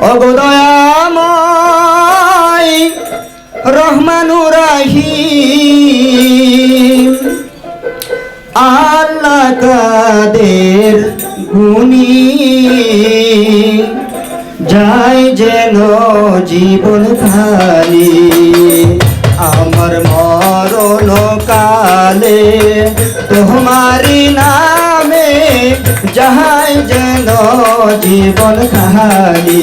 অগদয়াময় রহমানুর রাহিম আল্লাহ কাদের গুণী। যায় যেন জীবন খালি। যাহাই যেন জীবন খালি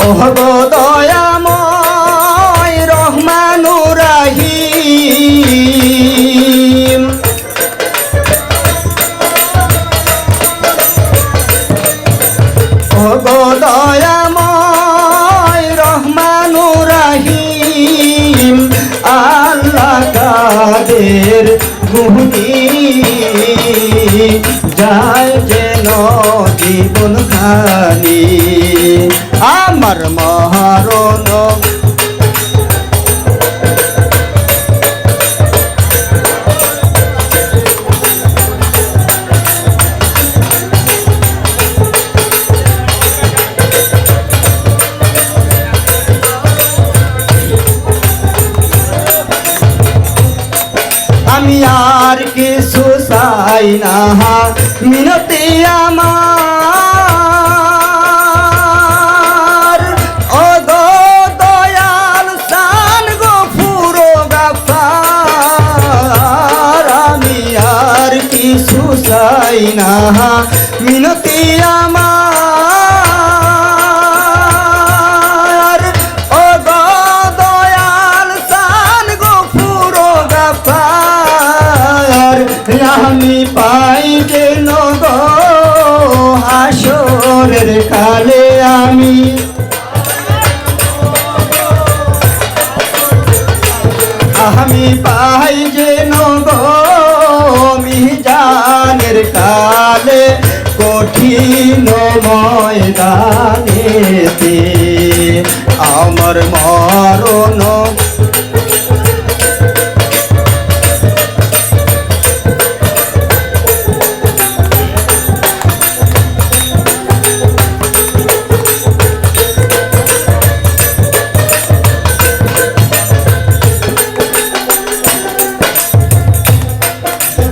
ওহ দয়াময় ও গো দয়াময় রহমানুর রাহিম আল্লাহ কাদের গুণী? যায় যেন জীবন খালি আমার মহারণ আমি আর কিছু চাই না। মিনতি আমার। ও দয়াল সান গো ফুরো গাফার আমি আর কিছু চাই না। মিনতি আমার। আমি। আমি পাই যে মিজানের কালে কঠিন ময়দানেতে। আমার মরণ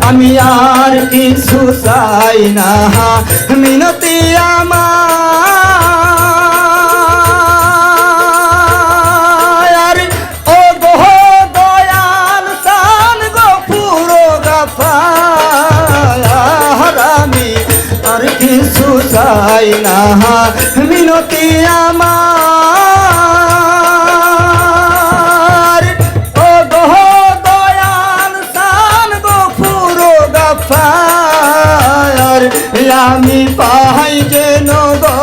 আমি আর কিছু চাই না। মিনতি আমার। ও গো দয়াল সান গো পুরো আমি আর কিছু চাই না। মিনতি আমার। আমি পাই যেন গো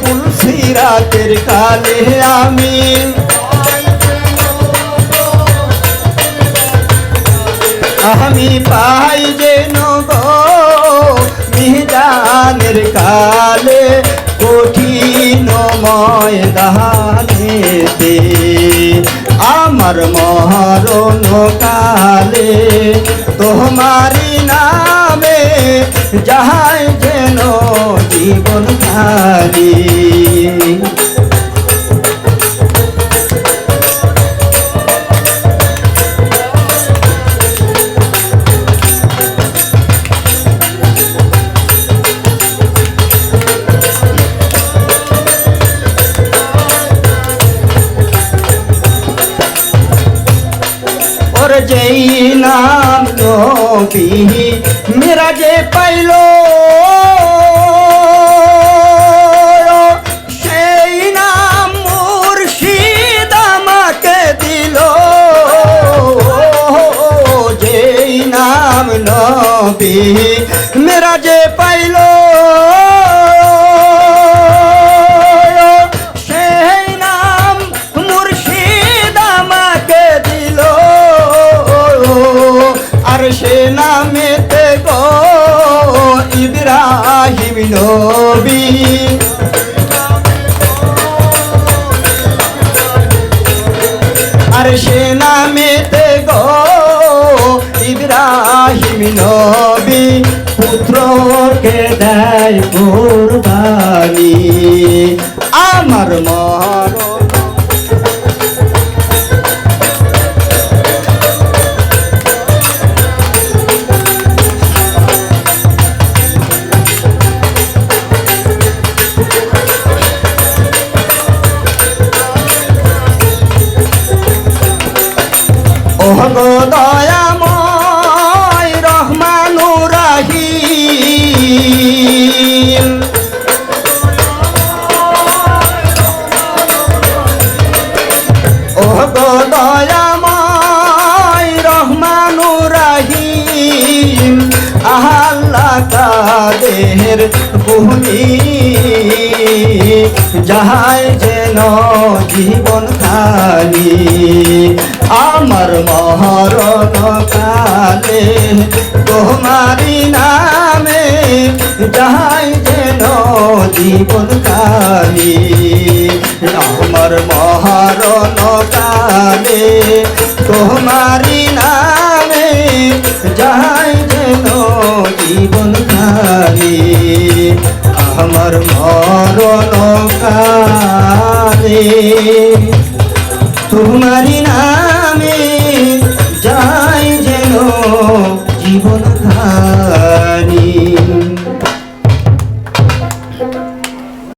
পুলসিরাতের কালে আমি। আমি পাই যেন গো মিজানের কালে কঠিন ময়দানেতে। আমার মরণ কালে তোমারি নামে যাহাই যেন জীবন ওর যেই নাম নবী মেরা যে পাইলো সেই নাম মুর্শিদ আমাকে দিল যেই নাম নবী আর সে নামেতে গো ইব্রাহিম নবী পুত্রকে দেয় কোরবানি। আমার মরণ ওহগো দয়াময় রহমানুর রাহিম ওহগো দয়াময় রহমানুর রাহিম আল্লাহ কাদের যাহাই যেন জীবন খালি আমার মহরণ কালে তোমারি নামে যাহাই যেন জীবন খালি আমার মহারণ কালে তোমারি নামে যাহাই যেন জীবন খালি আমার মরণ কালে তোমারি জানে যা